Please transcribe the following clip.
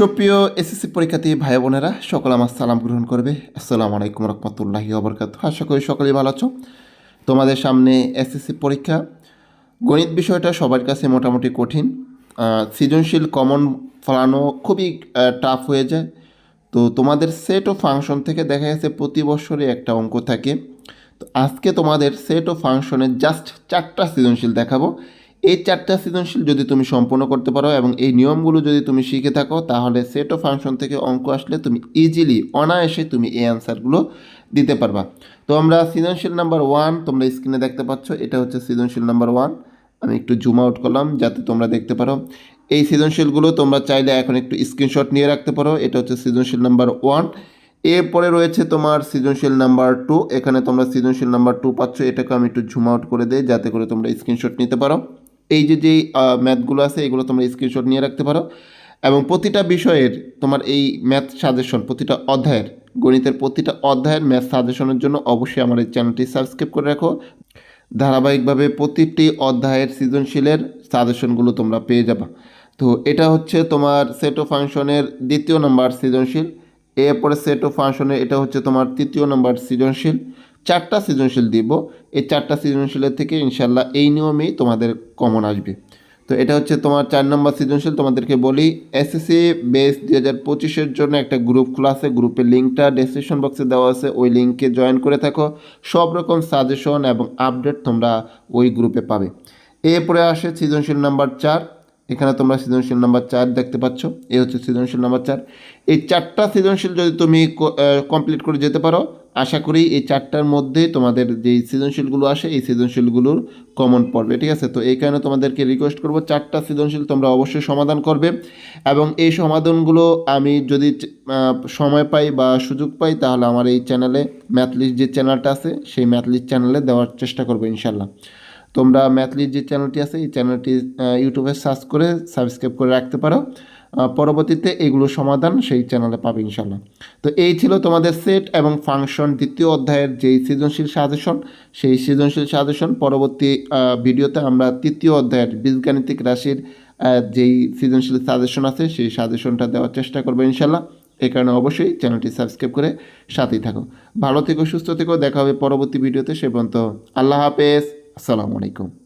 সুপ্রিয় এসএসসি পরীক্ষার্থী ভাই বোনেরা, সকলে আমার সালাম গ্রহণ করবে। আসসালামু আলাইকুম রহমতুল্লাহি অবরকাত আশা করি সকলেই ভালো আছো। তোমাদের সামনে এসএসসি পরীক্ষা। গণিত বিষয়টা সবার কাছে মোটামুটি কঠিন। সৃজনশীল কমন ফলানো খুবই টাফ হয়ে যায়। তো তোমাদের সেট ও ফাংশন থেকে দেখা গেছে প্রতি বছরে একটা অঙ্ক থাকে। তো আজকে তোমাদের সেট ও ফাংশনের জাস্ট চারটা সৃজনশীল দেখাবো। এই চারটা সৃজনশীল যদি তুমি সম্পূর্ণ করতে পারো এবং এই নিয়মগুলো যদি তুমি শিখে থাকো, তাহলে সেট ও ফাংশন থেকে অঙ্ক আসলে তুমি ইজিলি অনায়াসে তুমি এই অ্যান্সারগুলো দিতে পারবা। তো আমরা সৃজনশীল নাম্বার ওয়ান তোমরা স্ক্রিনে দেখতে পাচ্ছ, এটা হচ্ছে সৃজনশীল নাম্বার ওয়ান আমি একটু জুম আউট করলাম যাতে তোমরা দেখতে পারো। এই সৃজনশীলগুলো তোমরা চাইলে এখন একটু স্ক্রিনশট নিয়ে রাখতে পারো, এটা হচ্ছে সৃজনশীল নাম্বার ওয়ান এরপরে রয়েছে তোমার সৃজনশীল নাম্বার টু এখানে তোমরা সৃজনশীল নাম্বার টু পাচ্ছ, এটাকে আমি একটু জুম আউট করে দিই যাতে করে তোমরা স্ক্রিনশট নিতে পারো। এই যে যেই ম্যাথগুলো আছে, এগুলো তোমরা স্ক্রিনশট নিয়ে রাখতে পারো। এবং প্রতিটা বিষয়ের তোমার এই ম্যাথ সাজেশন প্রতিটা অধ্যায়ের, গণিতের প্রতিটা অধ্যায়ের ম্যাথ সাজেশনের জন্য অবশ্যই আমার এই চ্যানেলটি সাবস্ক্রাইব করে রাখো। ধারাবাহিকভাবে প্রতিটি অধ্যায়ের সৃজনশীলের সাজেশনগুলো তোমরা পেয়ে যাবা। তো এটা হচ্ছে তোমার সেট ও ফাংশনের দ্বিতীয় নাম্বার সৃজনশীল। এরপরে সেট ও ফাংশনের এটা হচ্ছে তোমার তৃতীয় নাম্বার সৃজনশীল। চারটা সৃজনশীল দিব। এই চারটা সৃজনশীলের থেকে ইনশাল্লাহ এই নিয়মেই তোমাদের কমন আসবে। তো এটা হচ্ছে তোমার চার নম্বর সৃজনশীল। তোমাদেরকে বলি এসএসসি বেস দুই হাজার পঁচিশের জন্য একটা গ্রুপ খোলা আছে। গ্রুপের লিঙ্কটা ডেসক্রিপশন বক্সে দেওয়া আছে। ওই লিঙ্কে জয়েন করে থাকো। সব রকম সাজেশন এবং আপডেট তোমরা ওই গ্রুপে পাবে। এরপরে আসে সৃজনশীল নাম্বার চার। এখানে তোমরা সৃজনশীল নাম্বার চার দেখতে পাচ্ছ। এই হচ্ছে সৃজনশীল নাম্বার চার। এই চারটা সৃজনশীল যদি তুমি কমপ্লিট করে যেতে পারো আশা করি এই চারটার মধ্যেই তোমাদের যেই সৃজনশীলগুলো আসে, এই সৃজনশীলগুলোর কমন পড়বে, ঠিক আছে? তো এই কারণে তোমাদেরকে রিকোয়েস্ট করব, চারটা সৃজনশীল তোমরা অবশ্যই সমাধান করবে এবং এই সমাধানগুলো আমি যদি সময় পাই বা সুযোগ পাই, তাহলে আমার এই চ্যানেলে ম্যাথলিস্ট যে চ্যানেলটা আছে, সেই ম্যাথলিস্ট চ্যানেলে দেওয়ার চেষ্টা করব ইনশাল্লাহ তোমরা ম্যাথলির যে চ্যানেলটি আছে, এই চ্যানেলটি ইউটিউবে সার্চ করে সাবস্ক্রাইব করে রাখতে পারো। পরবর্তীতে এগুলো সমাধান সেই চ্যানেলে পাবে ইনশাল্লাহ তো এই ছিল তোমাদের সেট এবং ফাংশন দ্বিতীয় অধ্যায়ের যেই সৃজনশীল সাজেশন সেই সৃজনশীল সাজেশন পরবর্তী ভিডিওতে আমরা তৃতীয় অধ্যায়ের বীজগাণিতিক রাশির যেই সৃজনশীল সাজেশন আছে সেই সাজেশনটা দেওয়ার চেষ্টা করব ইনশাল্লাহ এই কারণে অবশ্যই চ্যানেলটি সাবস্ক্রাইব করে সাথেই থাকো। ভালো থেকো, সুস্থ থেকো, দেখা হবে পরবর্তী ভিডিওতে সে পর্যন্ত আল্লাহ হাফেজ, আসসালামু আলাইকুম।